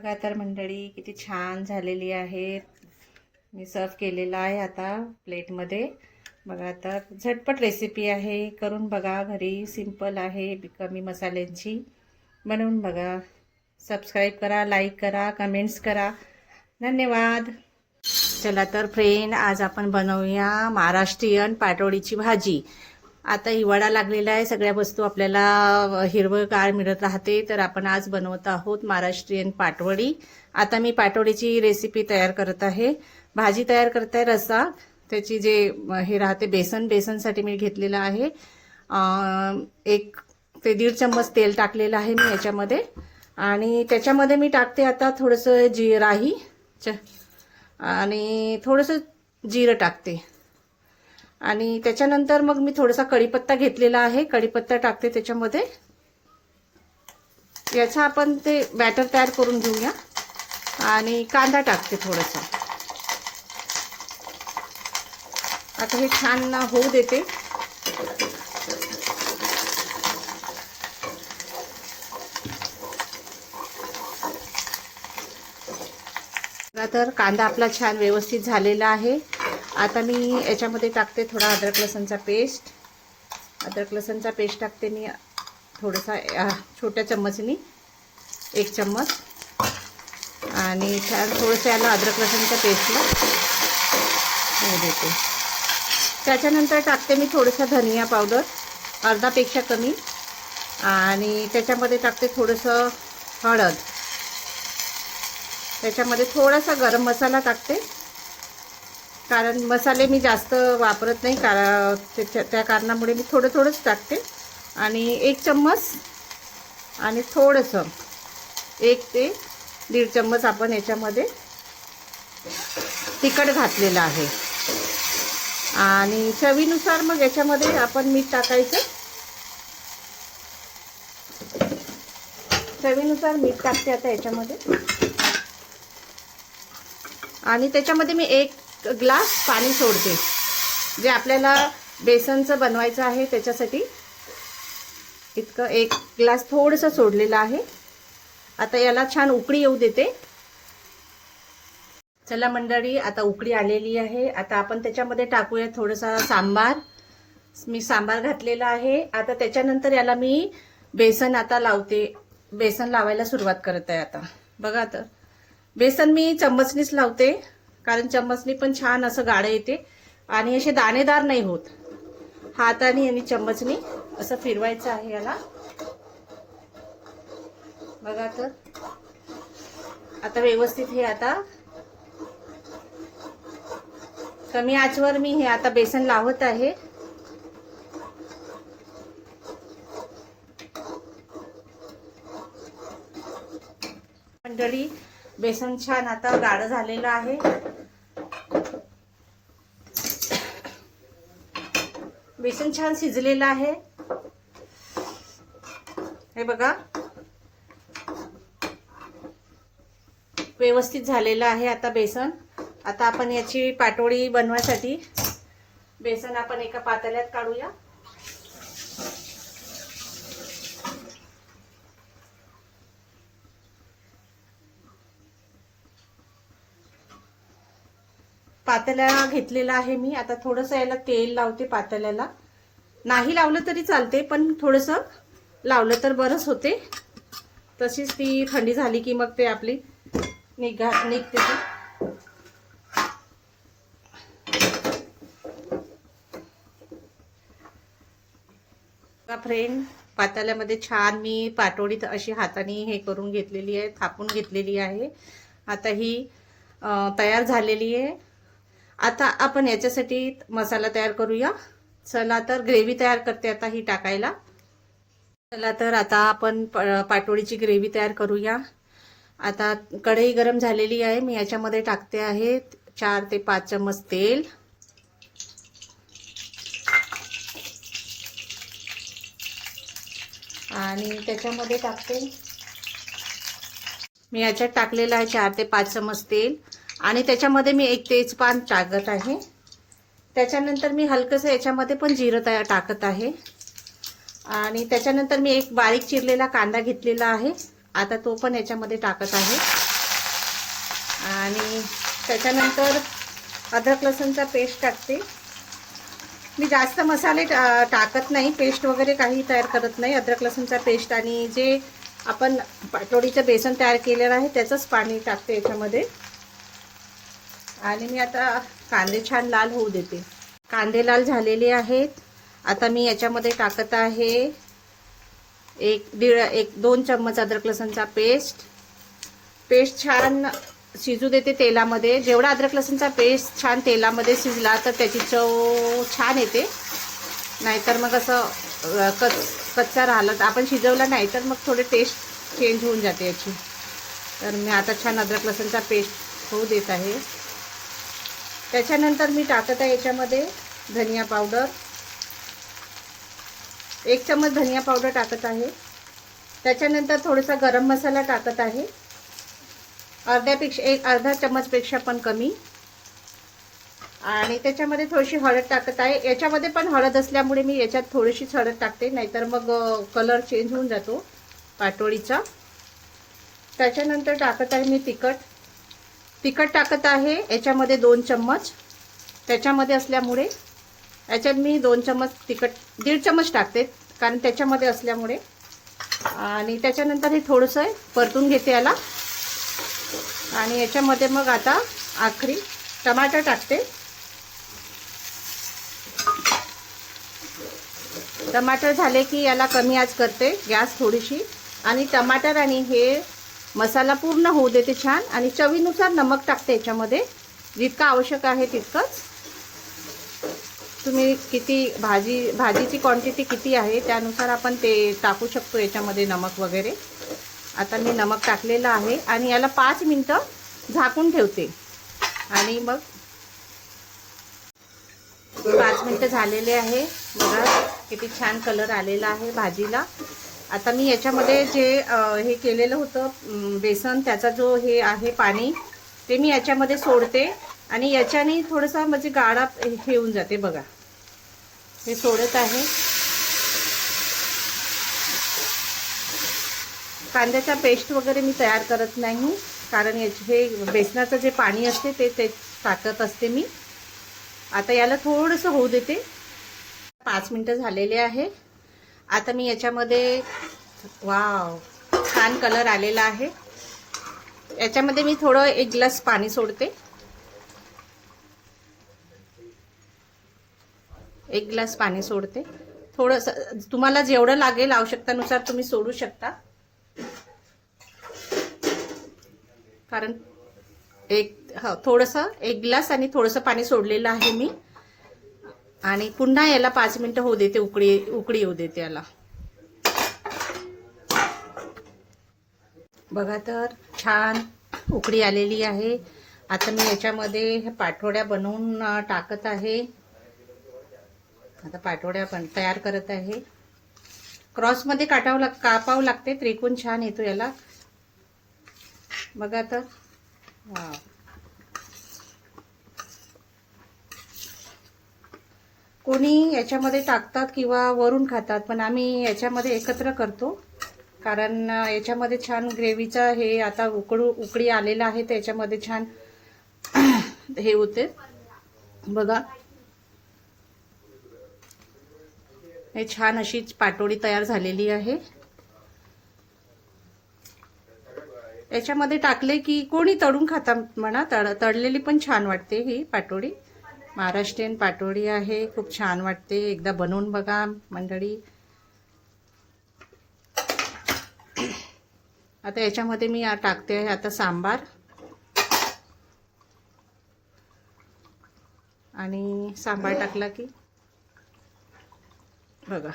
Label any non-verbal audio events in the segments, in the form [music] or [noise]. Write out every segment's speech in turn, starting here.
बघा तर मंडळी किती छान झालेली आहेत मी सर्व केलेला आहे आता प्लेटमध्ये. बघा तर झटपट रेसिपी आहे. करून बघा घरी. सिंपल आहे कमी मसाल्यांची. बनवून बघा सबस्क्राईब करा लाईक करा कमेंट्स करा. धन्यवाद. चला तर फ्रेंड आज आपण बनवूया महाराष्ट्रीयन पाटोळीची भाजी. आता हिवाळा लागलेला आहे सगळ्या वस्तू आपल्याला हिरवंगार मिळत राहते. तर आपण आज बनवत आहोत महाराष्ट्रीयन पाटवडी. आता मी पाटवडीची रेसिपी तयार करत आहे. भाजी तयार करत आहे रस्सा. त्याची जे हे राहते बेसन. बेसनसाठी मी घेतलेलं आहे. एक ते दीड चम्मच तेल टाकलेलं आहे मी याच्यामध्ये. आणि त्याच्यामध्ये मी टाकते आता थोडंसं जी राही च आणि थोडंसं जिरं टाकते. आणि त्याच्यानंतर मग मी थोडासा कढीपत्ता घेतलेला आहे. कढीपत्ता टाकते त्याच्यामध्ये. याचा आपण ते बॅटर तयार करून घेऊया. आणि कांदा टाकते थोडासा. आता हे छान होऊ देते. तर कांदा आपला छान व्यवस्थित झालेला आहे. आता मी याच्यामध्ये टाकते थोडा अद्रक लसणचा पेस्ट. अद्रक लसणचा पेस्ट टाकते मी थोडासा छोट्या चम्मचनी. एक चम्मच. आणि छान थोडंसं याला अद्रक लसणच्या पेस्टला हे देते. त्याच्यानंतर टाकते मी थोडंसं धनिया पावडर अर्धापेक्षा कमी. आणि त्याच्यामध्ये टाकते थोडंसं हळद. त्याच्यामध्ये थोडासा गरम मसाला टाकते. कारण मसाले मी जास्त वापरत नाही कारण त्याच्या त्या कारणामुळे मी थोडं थोडंच टाकते. आणि एक चम्मच आणि थोडंसं एक ते दीड चम्मच आपण याच्यामध्ये तिखट घातलेलं आहे. आणि चवीनुसार मग याच्यामध्ये आपण मीठ टाकायचं. चवीनुसार मीठ टाकते आता याच्यामध्ये. आणि त्याच्यामध्ये मी एक ग्लास पाणी सोडते. जे आपल्याला बेसनचं बनवायचं आहे त्याच्यासाठी इतकं एक ग्लास थोडंसं सोडलेलं आहे. आता याला छान उकळी येऊ देते. चला मंडळी आता उकळी आलेली आहे. आता आपण त्याच्यामध्ये टाकूया थोडंसं सांबार. मी सांबार घातलेला आहे. आता त्याच्यानंतर याला मी बेसन आता लावते. बेसन लावायला सुरुवात करत आहे आता. बघा आता. बेसन मी चम्मचनीच लावते. कारण चम्मचनी पण छान असं गाडं येते. आणि असे दाणेदार नाही होत. हाताने आणि चम्मचनी असं फिरवायचं आहे याला. बघा तर. आता व्यवस्थित हे आता कमी आचवर मी हे आता बेसन लावत आहे. मंडळी बेसन छान आता गाढ झालेलं आहे. बेसन छान शिजलेलं आहे. हे बघा. व्यवस्थित झालेलं आहे आता बेसन. आता आपण याची पाटोळी बनवायसाठी बेसन आपण एका पातेल्यात काढूया. पातेल्या घेतलेला आहे मी. आता थोडंसं याला तेल लावते पातेल्याला. नाही लावलं तरी चालते पण थोडंसं लावलं तर बरंच होते. तशीच ती थंडी झाली की मग ते आपली निघा निघते ती. फ्रेंड पाताल्यामध्ये छान मी पाटोळीत अशी हाताने हे करून घेतलेली आहे थापून घेतलेली आहे. आता ही तयार झालेली आहे. आता आपण याच्यासाठी मसाला तयार करूया. चला तर ग्रेव्ही तयार करते आता ही टाकायला. चला तर आता आपण प- पाटोळीची ग्रेव्ही तयार करूया. आता कढई गरम झालेली आहे. मी याच्यामध्ये टाकते आहे चार ते पाच चम्मच तेल. आणि त्याच्यामध्ये टाकते. मी याच्यात टाकलेलं आहे चार ते पाच चम्मच तेल. आणि त्याच्यामध्ये मी एक तेजपान टाकत आहे. त्याच्यानंतर मी हलकंसं याच्यामध्ये पण जिरं तयार टाकत आहे. आणि त्याच्यानंतर मी एक बारीक चिरलेला कांदा घेतलेला आहे. आता तो पण याच्यामध्ये टाकत आहे. आणि त्याच्यानंतर अद्रक लसूणचा पेस्ट टाकते. मी जास्त मसाले टाकत नाही. पेस्ट वगैरे काही तयार करत नाही. अद्रक लसूणचा पेस्ट आणि जे आपण पाटोडीचं बेसन तयार केलेलं आहे त्याचंच पाणी टाकते याच्यामध्ये. आणि मी आता कांदे छान लाल होऊ देते. कांदे लाल झालेले आहेत. आता मी याच्यामध्ये टाकत आहे एक दीड एक दोन चम्मच अद्रक लसणचा पेस्ट. पेस्ट छान शिजू देते तेलामध्ये. जेवढा अद्रक लसणचा पेस्ट छान तेलामध्ये शिजला तर त्याची चव छान येते. नाहीतर मग असं कच कच्चा राहिला तर आपण शिजवला नाही तर मग थोडे टेस्ट चेंज होऊन जाते याची. तर मी आता छान अद्रक लसणचा पेस्ट होऊ देत आहे. त्याच्यानंतर मी टाकत आहे याच्यामध्ये धनिया पावडर. एक चम्मच धनिया पावडर टाकत आहे. त्याच्यानंतर थोडासा गरम मसाला टाकत आहे. अर्ध्यापेक्षा एक अर्धा चम्मचपेक्षा पण कमी. आणि त्याच्यामध्ये थोडीशी हळद टाकत आहे. याच्यामध्ये पण हळद असल्यामुळे मी याच्यात थोडीशीच हळद टाकते नाहीतर मग कलर चेंज होऊन जातो पाटोळीचा. त्याच्यानंतर टाकत आहे मी तिखट. तिखट टाकत आहे. याच्यामध्ये दोन चम्मच. त्याच्यामध्ये असल्यामुळे याच्यात मी दोन चम्मच तिखट दीड चम्मच टाकते. कारण त्याच्यामध्ये असल्यामुळे. आणि त्याच्यानंतर हे थोडंसं परतून घेते याला. आणि याच्यामध्ये मग आता आखरी टमाटर टाकते. टमाटर झाले की याला कमी आज करते. गॅस थोडीशी. आणि टमाटर आणि हे मसाला पूर्ण होऊ देते छान. आणि चवीनुसार नमक टाकते याच्यामध्ये. जितकं आवश्यक आहे तितकंच. तुम्ही किती भाजी भाजीची क्वांटिटी किती आहे त्यानुसार आपण ते टाकू शकतो याच्यामध्ये नमक वगैरे. आता मी नमक टाकलेलं आहे आणि याला पाच मिनटं झाकून ठेवते. आणि मग पाच मिनटं झालेले आहे. बघा किती छान कलर आलेला आहे भाजीला. आता मी याच्यामध्ये जे हे केलेलं होतं बेसन त्याचा जो हे आहे पाणी ते मी याच्यामध्ये सोडते आणि याच्याने थोडंसं म्हणजे गाळा हे जाते बघा. हे सोडत आहे. कांद्याचा पेस्ट वगैरे मी तयार करत नाही कारण याचे हे बेसनाचं जे पाणी असते ते ते टाकत असते मी. आता याला थोडंसं होऊ देते. पाच मिनटं झालेले आहे आता मी याच्यामध्ये वाव छान कलर आलेला आहे. याच्यामध्ये मी थोडं एक ग्लास पाणी सोडते. एक ग्लास पाणी सोडते. थोडंसं तुम्हाला जेवढं लागेल आवश्यकतेनुसार तुम्ही सोडू शकता. कारण एक हो थोडंसं एक ग्लास आणि थोडंसं पाणी सोडलेलं आहे मी. आणि पुन्हा याला पाच मिनटं होऊ देते उकळी उकळी येऊ देते याला. बघा तर छान उकळी आलेली आहे. आता मी याच्यामध्ये हे पाठोड्या बनवून टाकत आहे. आता पाठोड्या पण तयार करत आहे. क्रॉसमध्ये काटावं लाग कापावं लागते त्रिकोण छान येतो याला. बघा तर वा कोणी याच्यामध्ये टाकतात किंवा वरून खातात पण आम्ही याच्यामध्ये एकत्र करतो. कारण याच्यामध्ये छान ग्रेव्हीचा हे आता उकडू उकळी आलेला आहे तर याच्यामध्ये छान [clears throat] हे होते. बघा. हे छान अशी पाटोळी तयार झालेली आहे. याच्यामध्ये टाकले की कोणी तळून खाता म्हणा तळ तळलेली पण छान वाटते ही पाटोळी. महाराष्ट्रीयन पाटोळी आहे. खूप छान वाटते. एकदा बनवून बघा मंडळी. आता याच्यामध्ये मी टाकते आहे आता सांबार. आणि सांबार टाकला की बघा.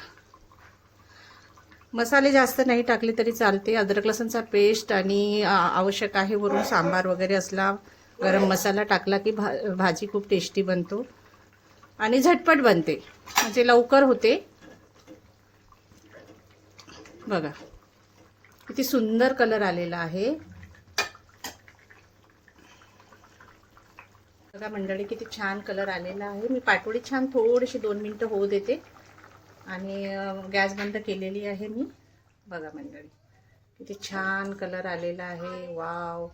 मसाले जास्त नाही टाकले तरी चालते. अद्रक लसणचा पेस्ट आणि आवश्यक आहे वरून सांबार वगैरे असला गरम मसाला टाकला की भा भाजी खूप टेस्टी बनतो. आणि झटपट बनते. म्हणजे लवकर होते. बघा. किती सुंदर कलर आलेला आहे. बघा मंडळी किती छान कलर आलेला आहे. मी पाटोळी छान थोडीशी दोन मिनटं होऊ देते. आणि गॅस बंद केलेली आहे मी. बघा मंडळी. किती छान कलर आलेला आहे. वाव.